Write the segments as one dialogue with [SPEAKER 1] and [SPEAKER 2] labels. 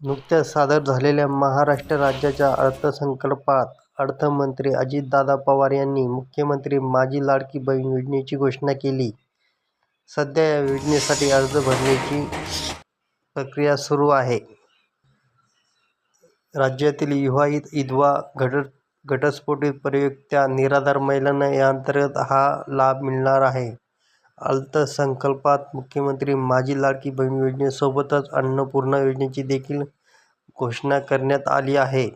[SPEAKER 1] नुकत्याच सादर झालेल्या महाराष्ट्र राज्याच्या अर्थसंकल्पात अर्थमंत्री अजितदादा पवार यांनी मुख्यमंत्री माझी लाडकी बहीण योजनेची घोषणा केली. सध्या या योजनेसाठी अर्ज भरण्याची प्रक्रिया सुरू आहे. राज्यातील विवाहित, विधवा, घटस्फोटित, परित्यक्त्या, निराधार महिलांना याअंतर्गत हा लाभ मिळणार आहे. अर्थसंकल्पात मुख्यमंत्री माझी लाडकी बहीण योजनेसोबतच अन्नपूर्णा योजनेची देखील घोषणा करण्यात आली आहे.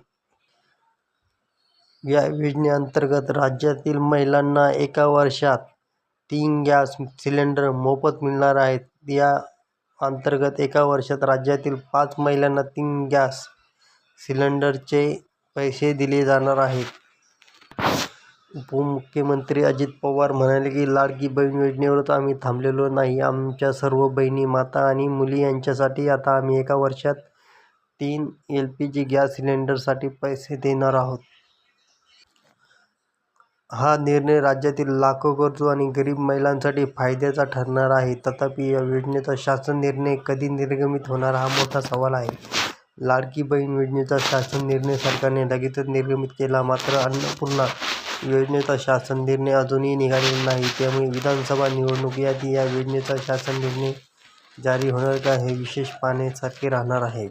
[SPEAKER 1] या योजनेअंतर्गत राज्यातील महिलांना एका वर्षात तीन गॅस सिलेंडर मोफत मिळणार आहेत. या अंतर्गत एका वर्षात राज्यातील पाच महिलांना तीन गॅस सिलेंडरचे पैसे दिले जाणार आहेत. उपमुख्यमंत्री अजित पवार म्हणाले की लाडकी बहीण योजनेवरच आम्ही थांबलेलो नाही. आमच्या सर्व बहिणी, माता आणि मुली यांच्यासाठी आता आम्ही एका वर्षात तीन एलपीजी गॅस सिलेंडरसाठी पैसे देणार आहोत. हा निर्णय राज्यातील लाखो गरजू आणि गरीब महिलांसाठी फायद्याचा ठरणार आहे. तथापि, या योजनेचा शासन निर्णय कधी निर्गमित होणार हा मोठा सवाल आहे. लाडकी बहीण योजनेचा शासन निर्णय सरकारने लगेचच निर्गमित केला. मात्र अन्नपूर्णा योजनेचा शासन निर्णय अजूनही निघालेला नाही. त्यामुळे विधानसभा निवडणुकीआधी या योजनेचा शासन निर्णय जारी होणार का, हे विशेष पाहण्यासारखे राहणार आहे.